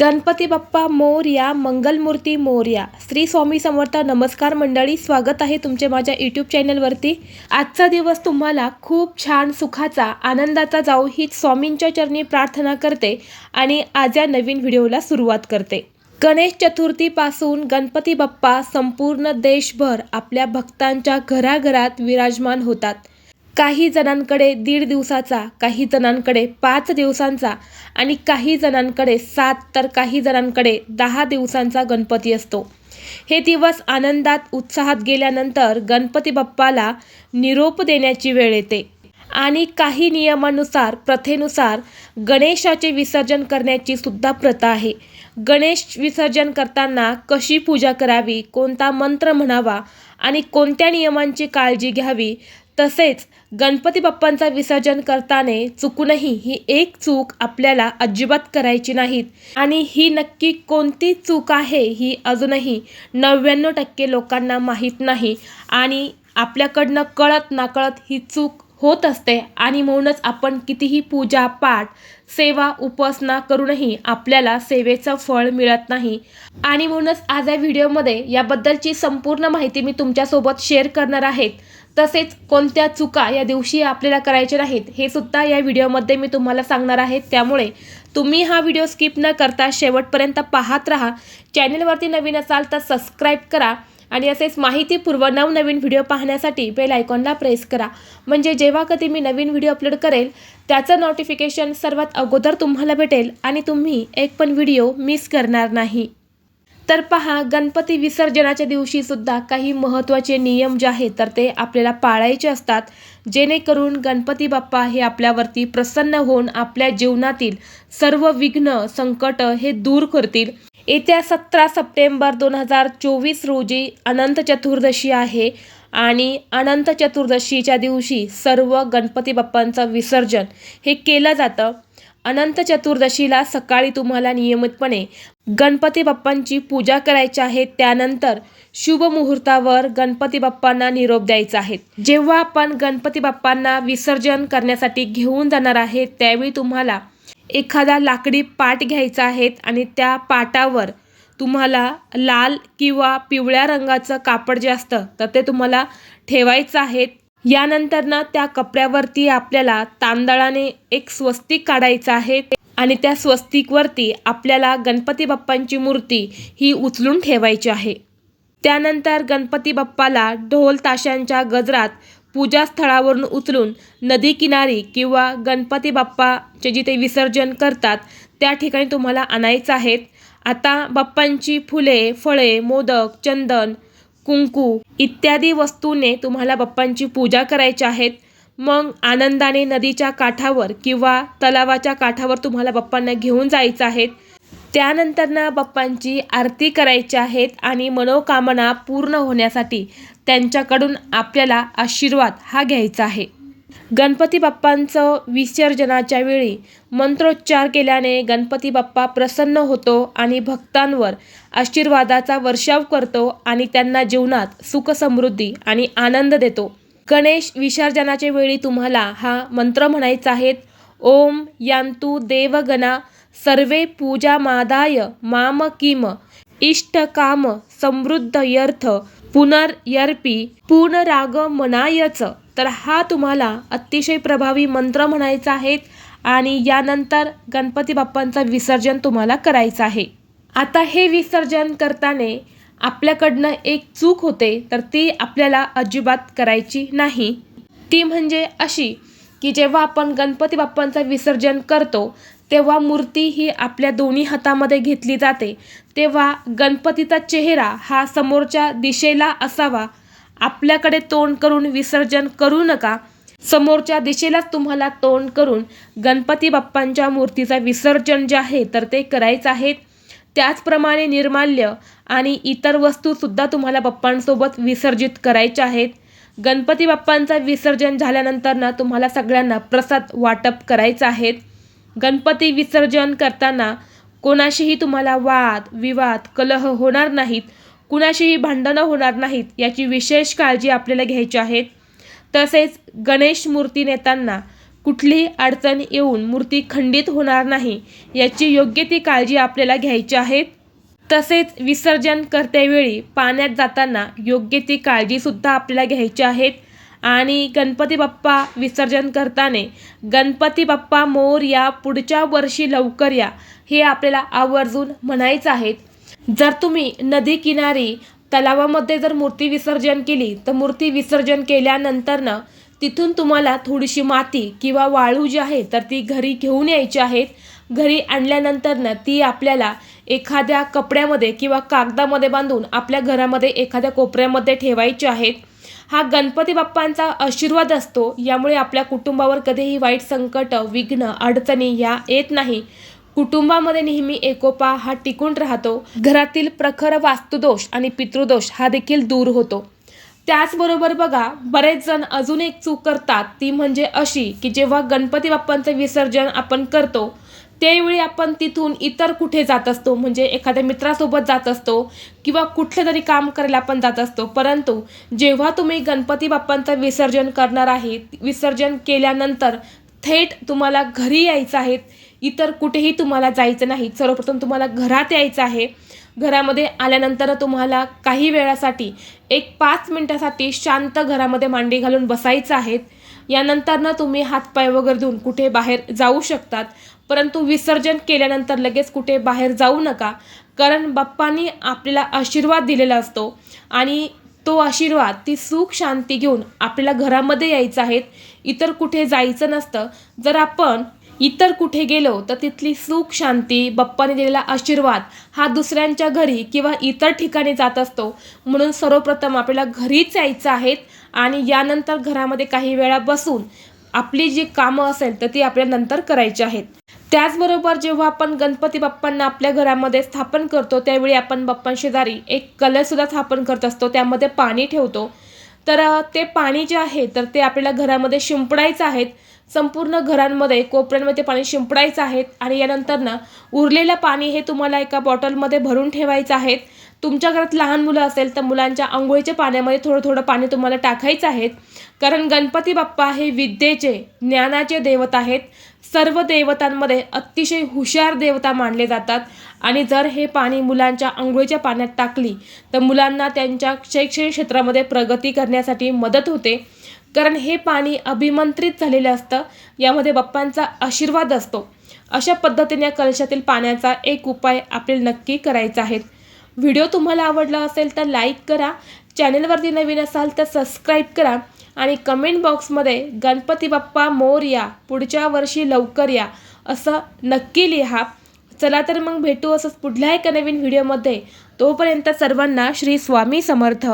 गणपती बाप्पा मोर्या मंगलमूर्ती मोर्या. श्री स्वामी समर्थ नमस्कार मंडळी स्वागत आहे तुमचे माझ्या यूट्यूब चॅनलवरती आजचा दिवस तुम्हाला खूप छान सुखाचा आनंदाचा जाऊ ही स्वामींच्या चरणी प्रार्थना करते आणि आज या नवीन व्हिडिओला सुरुवात करते. गणेश चतुर्थीपासून गणपती बाप्पा संपूर्ण देशभर आपल्या भक्तांच्या घराघरात विराजमान होतात. काही जणांकडे दीड दिवसाचा काही जणांकडे पाच दिवसांचा आणि काही जणांकडे सात तर काही जणांकडे दहा दिवसांचा गणपती असतो. हे दिवस आनंदात उत्साहात गेल्यानंतर गणपती बाप्पाला निरोप देण्याची वेळ येते. आणि काही नियमानुसार प्रथेनुसार गणेशाचे विसर्जन करण्याची सुद्धा प्रथा आहे. गणेश विसर्जन करताना कशी पूजा करावी कोणता मंत्र म्हणावा आणि कोणत्या नियमांची काळजी घ्यावी तसेच गणपती बाप्पांचा विसर्जन करताना चुकूनही ही एक चूक आपल्याला अजिबात करायची नाहीत. आणि ही नक्की कोणती चूक आहे ही अजूनही नव्याण्णव टक्के लोकांना माहीत नाही. आणि आपल्याकडनं कळत नाकळत ही चूक होत असते आणि म्हणूनच आपण कितीही पूजा पाठ सेवा उपासना करूनही आपल्याला सेवेचं फळ मिळत नाही. आणि म्हणूनच आज या व्हिडिओमध्ये याबद्दलची संपूर्ण माहिती मी तुमच्यासोबत शेअर करणार आहेत तसेच कोणत्या चुका या दिवशी आपल्याला करायच्या नाहीत हे सुद्धा या व्हिडिओमध्ये मी तुम्हाला सांगणार आहे. त्यामुळे तुम्ही हा व्हिडिओ स्किप न करता शेवटपर्यंत पाहत राहा. चॅनलवरती नवीन असाल तर सबस्क्राईब करा आणि असेच माहितीपूर्व नवनवीन व्हिडिओ पाहण्यासाठी बेल आयकॉनला प्रेस करा. म्हणजे जेव्हा कधी मी नवीन व्हिडिओ अपलोड करेल त्याचं नोटिफिकेशन सर्वात अगोदर तुम्हाला भेटेल आणि तुम्ही एक पण व्हिडिओ मिस करणार नाही. तर पहा गणपती विसर्जनाच्या दिवशी सुद्धा काही महत्त्वाचे नियम जे आहेत तर ते आपल्याला पाळायचे असतात. जेणेकरून गणपती बाप्पा हे आपल्यावरती प्रसन्न होऊन आपल्या जीवनातील सर्व विघ्न संकट हे दूर करतील. येत्या सतरा सप्टेंबर दोन हजार चोवीस रोजी अनंत चतुर्दशी आहे आणि अनंत चतुर्दशीच्या दिवशी सर्व गणपती बाप्पांचं विसर्जन हे केलं जातं. अनंत चतुर्दशीला सकाळी तुम्हाला नियमितपणे गणपती बाप्पांची पूजा करायची आहे. त्यानंतर शुभ मुहूर्तावर गणपती बाप्पांना निरोप द्यायचा आहे. जेव्हा आपण गणपती बाप्पांना विसर्जन करण्यासाठी घेऊन जाणार आहे त्यावेळी तुम्हाला एखादा लाकडी पाट घ्यायचा आहे आणि त्या पाटावर तुम्हाला लाल किंवा पिवळ्या रंगाचं कापड जे असतं तर ते तुम्हाला ठेवायचं आहे. यानंतर ना त्या कपड्यावरती आपल्याला तांदळाने एक स्वस्तिक काढायचं आहे आणि त्या स्वस्तिकवरती आपल्याला गणपती बाप्पांची मूर्ती ही उचलून ठेवायची आहे. त्यानंतर गणपती बाप्पाला ढोल ताशांच्या गजरात पूजास्थळावरून उचलून नदी किनारी किंवा गणपती बाप्पाचे जिथे विसर्जन करतात त्या ठिकाणी तुम्हाला आणायचं आहेत. आता बाप्पांची फुले फळे मोदक चंदन कुंकू इत्यादी वस्तूने तुम्हाला बाप्पांची पूजा करायची आहेत. मग आनंदाने नदीच्या काठावर किंवा तलावाच्या काठावर तुम्हाला बाप्पांना घेऊन जायचं आहेत. त्यानंतरनं बाप्पांची आरती करायची आहेत आणि मनोकामना पूर्ण होण्यासाठी त्यांच्याकडून आपल्याला आशीर्वाद हा घ्यायचा आहे. गणपती बाप्पांचं विसर्जनाच्या वेळी मंत्रोच्चार केल्याने गणपती बाप्पा प्रसन्न होतो आणि भक्तांवर आशीर्वादाचा वर्षाव करतो आणि त्यांना जीवनात सुख समृद्धी आणि आनंद देतो. गणेश विसर्जनाच्या वेळी तुम्हाला हा मंत्र म्हणायचा आहेत ओम यांतु देवगणा सर्वे पूजा मादाय माम किम इष्टकाम समृद्ध यर्थ पुनर्यर्पी पुनरागमनायच. तर हा तुम्हाला अतिशय प्रभावी मंत्र म्हणायचा आहे आणि यानंतर गणपती बाप्पांचं विसर्जन तुम्हाला करायचं आहे. आता हे विसर्जन करताना आपल्याकडनं एक चूक होते तर ती आपल्याला अजिबात करायची नाही. ती म्हणजे अशी की जेव्हा आपण गणपती बाप्पांचं विसर्जन करतो तेव्हा मूर्ती ही आपल्या दोन्ही हातामध्ये घेतली जाते. तेव्हा गणपतीचा चेहरा हा समोरच्या दिशेला असावा आपल्याकडे तोंड करून विसर्जन करू नका. समोरच्या दिशेलाच तुम्हाला तोंड करून गणपती बाप्पांच्या मूर्तीचं विसर्जन जे आहे तर ते करायचं आहे. त्याचप्रमाणे निर्माल्य आणि इतर वस्तूसुद्धा तुम्हाला बाप्पांसोबत विसर्जित करायच्या आहेत. गणपती बाप्पांचं विसर्जन झाल्यानंतर ना तुम्हाला सगळ्यांना प्रसाद वाटप करायचं आहे. गणपती विसर्जन करताना कोणाशीही तुम्हाला वाद विवाद कलह होणार नाहीत. कुणाशीही भांडणं होणार नाहीत याची विशेष काळजी आपल्याला घ्यायची आहे. तसेच गणेश मूर्ती नेताना कुठलीही अडचण येऊन मूर्ती खंडित होणार नाही याची योग्य ती काळजी आपल्याला घ्यायची आहे. तसेच विसर्जन करतेवेळी पाण्यात जाताना योग्य ती काळजीसुद्धा आपल्याला घ्यायची आहेत आणि गणपती बाप्पा विसर्जन करताना गणपती बाप्पा मोर या पुढच्या वर्षी लवकर या हे आपल्याला आवर्जून म्हणायचं आहेत जर तुम्ही नदी किनारी तलावामध्ये जर मूर्ती विसर्जन केली तर मूर्ती विसर्जन केल्यानंतरनं तिथून तुम्हाला थोडीशी माती किंवा वाळू जी आहे तर ती घरी घेऊन यायची आहेत. घरी आणल्यानंतरनं ती आपल्याला एखाद्या कपड्यामध्ये किंवा कागदामध्ये बांधून आपल्या घरामध्ये एखाद्या कोपऱ्यामध्ये ठेवायची आहेत. हा गणपती बाप्पांचा आशीर्वाद असतो. यामुळे आपल्या कुटुंबावर कधीही वाईट संकट विघ्न अडचणी या येत नाही. कुटुंबामध्ये नेहमी एकोपा हा टिकून राहतो. घरातील प्रखर वास्तुदोष आणि पितृदोष हा देखील दूर होतो. त्याचबरोबर बघा बरेच जण अजून एक चूक करतात. ती म्हणजे अशी की जेव्हा गणपती बाप्पांचं विसर्जन आपण करतो त्यावेळी आपण तिथून इतर कुठे जात असतो? म्हणजे एखाद्या मित्रासोबत जात असतो किंवा कुठलं तरी काम करायला आपण जात असतो. परंतु जेव्हा तुम्ही गणपती बाप्पांचं विसर्जन करणार आहे विसर्जन केल्यानंतर थेट तुम्हाला घरी यायचं आहे इतर कुठेही तुम्हाला जायचं नाही. सर्वप्रथम तुम्हाला घरात यायचं आहे. घरामध्ये आल्यानंतर तुम्हाला काही वेळासाठी एक पाच मिनटासाठी शांत घरामध्ये मांडी घालून बसायचं आहेत यानंतरनं तुम्ही हातपाय वगैरे धुवून कुठे बाहेर जाऊ शकतात. परंतु विसर्जन केल्यानंतर लगेच कुठे बाहेर जाऊ नका. कारण बाप्पांनी आपल्याला आशीर्वाद दिलेला असतो आणि तो आशीर्वाद ती सुख शांती घेऊन आपल्याला घरामध्ये यायचं आहेत इतर कुठे जायचं नसतं. जर आपण इतर कुठे गेलो तर तिथली सुख शांती बाप्पाने दिलेला आशीर्वाद हा दुसऱ्यांच्या घरी किंवा इतर ठिकाणी जात असतो. म्हणून सर्वप्रथम आपल्याला घरीच यायचं आहेत आणि यानंतर घरामध्ये काही वेळा बसून आपली जी कामं असेल तर ती आपल्या नंतर करायची आहेत. त्याचबरोबर जेव्हा आपण गणपती बाप्पांना आपल्या घरामध्ये स्थापन करतो त्यावेळी आपण बाप्पांशेजारी एक कलरसुद्धा स्थापन करत असतो. त्यामध्ये पाणी ठेवतो. तर ते पाणी जे आहे तर ते आपल्याला घरामध्ये शिंपडायचं आहेत संपूर्ण घरांमध्ये कोपऱ्यांमध्ये पाणी शिंपडायचं आहे आणि यानंतर ना उरलेलं पाणी हे तुम्हाला एका बॉटलमध्ये भरून ठेवायचं आहेत तुमच्या घरात लहान मुलं असेल तर मुलांच्या आंघोळीच्या पाण्यामध्ये थोडं थोडं पाणी तुम्हाला टाकायचं आहे. कारण गणपती बाप्पा हे विद्येचे ज्ञानाचे देवत आहेत. सर्व देवतांमध्ये अतिशय हुशार देवता मानले जातात. आणि जर हे पाणी मुलांच्या आंघोळीच्या पाण्यात टाकली तर मुलांना त्यांच्या शैक्षणिक क्षेत्रामध्ये प्रगती करण्यासाठी मदत होते. कारण हे पाणी अभिमंत्रित झालेलं असतं यामध्ये बाप्पांचा आशीर्वाद असतो. अशा पद्धतीने कलशातील पाण्याचा एक उपाय आपल्याला नक्की करायचा आहे. व्हिडिओ तुम्हाला आवडला असेल तर लाईक करा. चॅनलवरती नवीन असाल तर सबस्क्राईब करा. आणि कमेंट बॉक्समध्ये गणपती बाप्पा मोर या पुढच्या वर्षी लवकर या असं नक्की लिहा. चला तर मग भेटू असंच पुढल्या एका नवीन व्हिडिओमध्ये तोपर्यंत सर्वांना श्री स्वामी समर्थ.